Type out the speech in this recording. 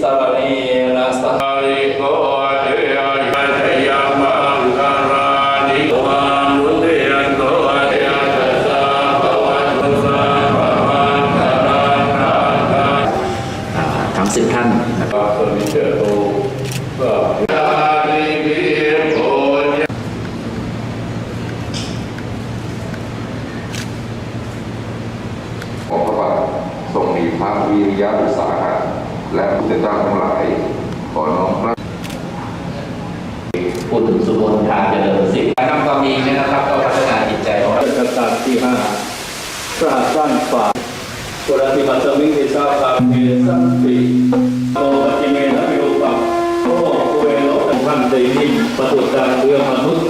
สรณีนัสสาริโกเดยันยามังคารานิวังุเยันโตเดยัสาภวันสาภวันคารานาทั้งสิบท่านนะครับส่วจอโตก็พระบาททรงมีพระวิริยะอุตสาหะ และพุทธเจ้าทั้งหลายขอน้อมรับพูดถึงสุบนทาเจริญสิทธิ์การทำความดีนะครับก็พัฒนาจิตใจของเราราชการที่ห้าพระหัตถ์ด้านฝ่าปรติบัติสมิงติสาคาเมสัมปิโตปฏิเมนะวิโรปัโตโคเวโลตันทันเตนิปตุตังเรือมนุษย์